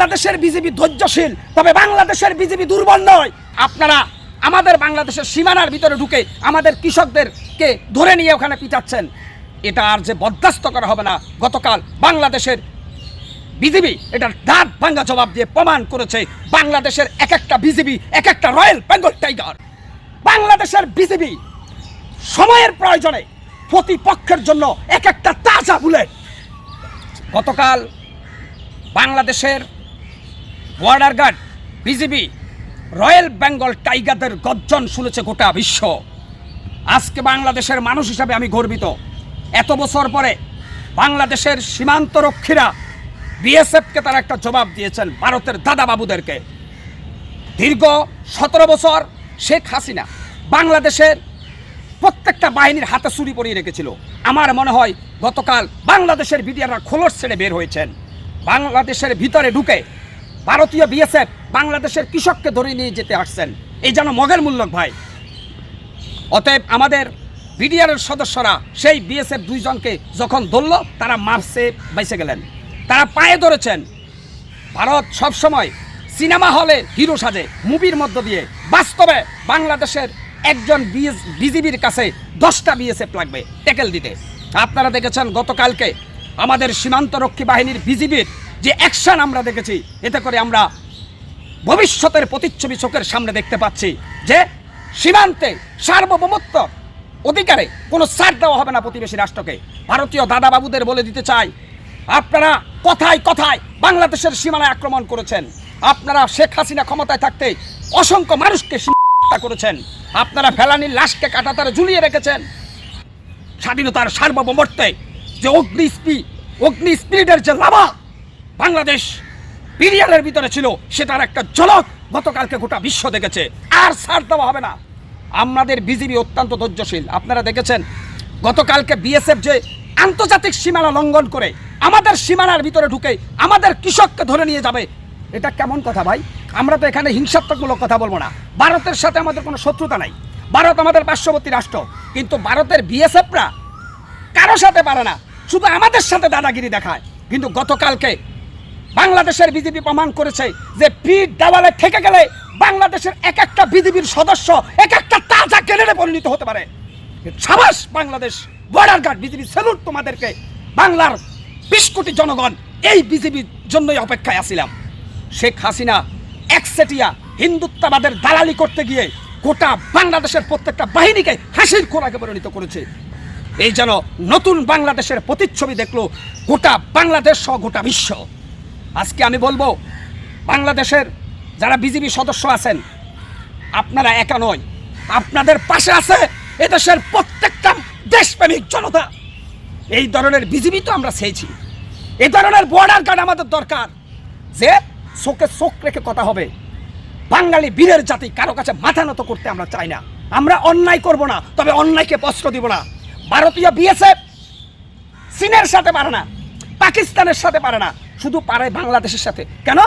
বাংলাদেশের বিজেপি ধৈর্যশীল, তবে বাংলাদেশের বিজেপি দুর্বল নয়। আপনারা আমাদের বাংলাদেশের সীমানার ভিতরে ঢুকে আমাদের কৃষকদেরকে ধরে নিয়ে ওখানে পিটাচ্ছেন। এটা আর যে বরদাস্ত করা হবে না, গতকাল বাংলাদেশের বিজেপি এটার দাঁত ভাঙ্গা জবাব দিয়ে প্রমাণ করেছে, বাংলাদেশের এক একটা বিজেপি এক একটা রয়্যাল বেঙ্গল টাইগার। বাংলাদেশের বিজেপি সময়ের প্রয়োজনে প্রতিপক্ষের জন্য এক একটা তাজা বুলেট। গতকাল বাংলাদেশের border guard, BGB, royal Bengal টাইগারদের গর্জন শুনেছে গোটা বিশ্ব। আজকে বাংলাদেশের মানুষ হিসাবে আমি গর্বিত। এত বছর পরে বাংলাদেশের সীমান্তরক্ষীরা বিএসএফকে তারা একটা জবাব দিয়েছেন ভারতের দাদা বাবুদেরকে দীর্ঘ সতেরো বছর শেখ হাসিনা বাংলাদেশের প্রত্যেকটা বাহিনীর হাতে চুরি পরিয়ে রেখেছিল। আমার মনে হয় গতকাল বাংলাদেশের বিডিআররা খোলস ছেড়ে বের হয়েছেন। বাংলাদেশের ভিতরে ঢুকে ভারতীয় বিএসএফ বাংলাদেশের কৃষককে ধরে নিয়ে যেতে আসছেন। এই যেন মগের মূল্যক ভাই। অতএব আমাদের বিডিআরের সদস্যরা সেই বিএসএফ দুইজনকে যখন ধরল, তারা মার্চে বেঁচে গেলেন। তারা পায়ে ধরেছেন। ভারত সবসময় সিনেমা হলে হিরো সাজে, মুভির মধ্য দিয়ে। বাস্তবে বাংলাদেশের একজন বিজিবির কাছে দশটা বিএসএফ লাগবে ট্যাকেল দিতে। আপনারা দেখেছেন, গতকালকে আমাদের সীমান্তরক্ষী বাহিনীর বিজিবির যে অ্যাকশন আমরা দেখেছি, এতে করে আমরা ভবিষ্যতের প্রতিচ্ছবি চোখের সামনে দেখতে পাচ্ছি যে সীমান্তে সার্বভৌমত্ব অধিকারে কোনো ছাড় দেওয়া হবে না প্রতিবেশী রাষ্ট্রকে। ভারতীয় দাদা বাবুদের বলে দিতে চাই, আপনারা কথায় কথায় বাংলাদেশের সীমানায় আক্রমণ করেছেন। আপনারা শেখ হাসিনা ক্ষমতায় থাকতে অসংখ্য মানুষকে হত্যা করেছেন। আপনারা ফেলানির লাশকে কাটাতারে ঝুলিয়ে রেখেছেন। স্বাধীনতার সার্বভৌমত্বে যে অগ্নি স্পি অগ্নি স্পিরিটের যে লাভা বাংলাদেশ পিরিয়ালের ভিতরে ছিল সেটার একটা ঝলক গতকালকে গোটা বিশ্ব দেখেছে। আর ছাড় দেওয়া হবে না। আমাদের বিজিবি অত্যন্ত ধৈর্যশীল। আপনারা দেখেছেন, গতকালকে বিএসএফ যে আন্তর্জাতিক সীমানা লঙ্ঘন করে আমাদের সীমানার ভিতরে ঢুকে আমাদের কৃষককে ধরে নিয়ে যাবে, এটা কেমন কথা ভাই? আমরা তো এখানে হিংসাত্মকমূলক কথা বলব না। ভারতের সাথে আমাদের কোনো শত্রুতা নাই। ভারত আমাদের পার্শ্ববর্তী রাষ্ট্র। কিন্তু ভারতের বিএসএফরা কারও সাথে পারে না। শুধু আমাদের সাথে দাদাগিরি দেখায়। কিন্তু গতকালকে বাংলাদেশের বিজেপি প্রমাণ করেছে যে পিঠ দেওয়ালে থেকে গেলে বাংলাদেশের এক একটা বিজেপির সদস্য এক একটা তাজা কেনেরে পরিণত হতে পারে। সাবাস, Bangladesh border guard BGB salute তোমাদেরকে। বাংলার বিশ কোটি জনগণ এই বিজেপির জন্যই অপেক্ষায় আছিলাম। শেখ হাসিনা একসেটিয়া হিন্দুত্ববাদের দালালি করতে গিয়ে গোটা বাংলাদেশের প্রত্যেকটা বাহিনীকে হাসির খোরাকে পরিণত করেছে। এই যেন নতুন বাংলাদেশের প্রতিচ্ছবি দেখল গোটা বাংলাদেশ সহ গোটা বিশ্ব। আজকে আমি বলব, বাংলাদেশের যারা বিজেপি সদস্য আছেন, আপনারা একা নয়, আপনাদের পাশে আছে এদেশের প্রত্যেকটা দেশপ্রেমিক জনতা। এই ধরনের বিজেপি তো আমরা চেয়েছি। এই ধরনের বর্ডার গার্ড আমাদের দরকার, যে চোখে চোখ রেখে কথা হবে। বাঙালি বীরের জাতি কারও কাছে মাথা নত করতে আমরা চাই না। আমরা অন্যায় করব না, তবে অন্যায়কে বস্ত্র দিব না। ভারতীয় বিএসএফ চীনের সাথে পারে না, পাকিস্তানের সাথে পারে না। শুধু পারে বাংলাদেশের সাথে। কেন?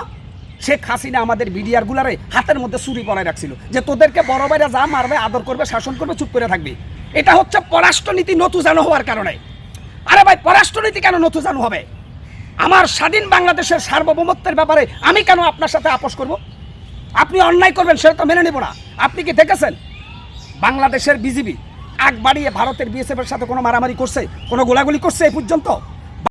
শেখ হাসিনা আমাদের বিডিআর গুলারে হাতের মধ্যে চুরি পরায় রাখছিল। যে তোদেরকে বড় বাইরে যা মারবে, আদর করবে, শাসন করবে, চুপ করে থাকবি। এটা হচ্ছে পররাষ্ট্রনীতি নতুজানো হওয়ার কারণে। আরে ভাই, পররাষ্ট্রনীতি কেন নতুজানো হবে? আমার স্বাধীন বাংলাদেশের সার্বভৌমত্বের ব্যাপারে আমি কেন আপনার সাথে আপোষ করব? আপনি অন্যায় করবেন, সেটা তো মেনে নেব না। আপনি কি দেখেছেন? বাংলাদেশের বিজিবি আগ বাড়িয়ে ভারতের বিএসএফ এর সাথে কোনো মারামারি করছে, কোনো গোলাগুলি করছে এই পর্যন্ত?